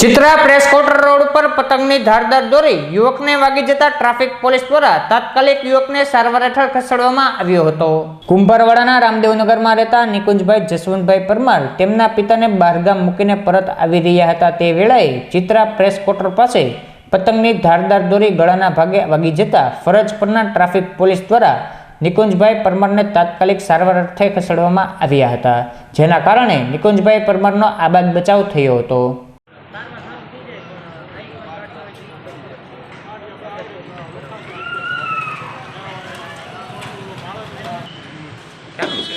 Chitra press quarter road ઉપર પતંગની ધારદાર દોરી યુવકને વાગી જતા ટ્રાફિક પોલીસ દ્વારા તાત્કાલિક યુવકને સારવાર હેઠળ ખસેડવામાં આવ્યો હતો. કુંભારવાડાના રામદેવનગરમાં રહેતા નિકુંજભાઈ જસવંતભાઈ પરમાર તેમના પિતાને બહારગામ મૂકીને પરત આવી રહ્યા હતા તે વેળાએ ચિત્રા પ્રેસ ક્વાર્ટર પાસે પતંગની ધારદાર દોરી ગળાના ભાગે વાગી જતા ફરજ પરના ટ્રાફિક પોલીસ દ્વારા નિકુંજભાઈ પરમારને તાત્કાલિક સારવાર અર્થે ખસેડવામાં આવ્યા હતા, જેના કારણે નિકુંજભાઈ પરમારનો આબાદ બચાવ થયો હતો ક્યાંનું છે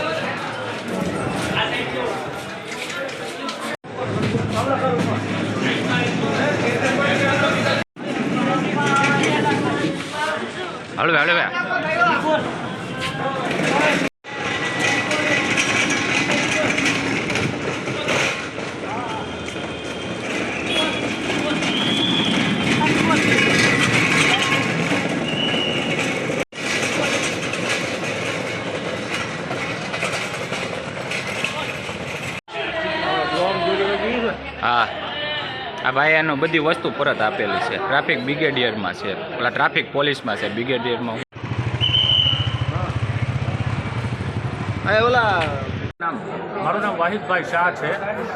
Olha bem, olha bem. Ah. આ ભાઈ એનો બધી વસ્તુ પરત આપેલી છે. ટ્રાફિક બ્રિગેડિયરમાં છે. પેલા ટ્રાફિક પોલીસમાં છે બ્રિગેડિયરમાં નામ? મારું નામ વાહિદભાઈ શાહ છે.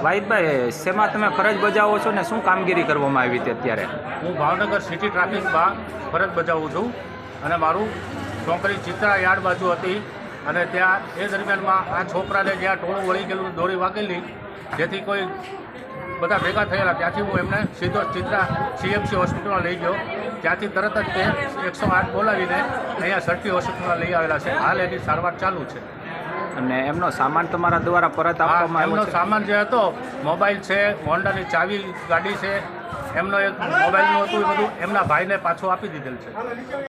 વાહિદભાઈ શેમાં તમે ફરજ બજાવો છો ને શું કામગીરી કરવામાં આવી હતી અત્યારે? હું ભાવનગર સિટી ટ્રાફિકમાં ફરજ બજાવું છું અને મારું છોકરી ચિત્રા યાર્ડ બાજુ હતી અને ત્યાં એ દરમિયાનમાં આ છોકરાને જ્યાં ટોળું વળી ગયેલું દોરી વાગેલી જેથી કોઈ બધા ભેગા થયેલા. ત્યાંથી હું એમને સીધો ચિત્રા સીએમસી હોસ્પિટલમાં લઈ ગયો. ત્યાંથી તરત જ તે એકસો આઠ બોલાવીને અહીંયા સરટી હોસ્પિટલમાં લઈ આવેલા છે. હાલ એની સારવાર ચાલુ છે. અને એમનો સામાન તમારા દ્વારા પરત આપવામાં એમનો સામાન જે હતો મોબાઈલ છે હોન્ડાની ચાવી ગાડી છે એમનો એક મોબાઈલનું હતું એ બધું એમના ભાઈને પાછું આપી દીધેલ છે.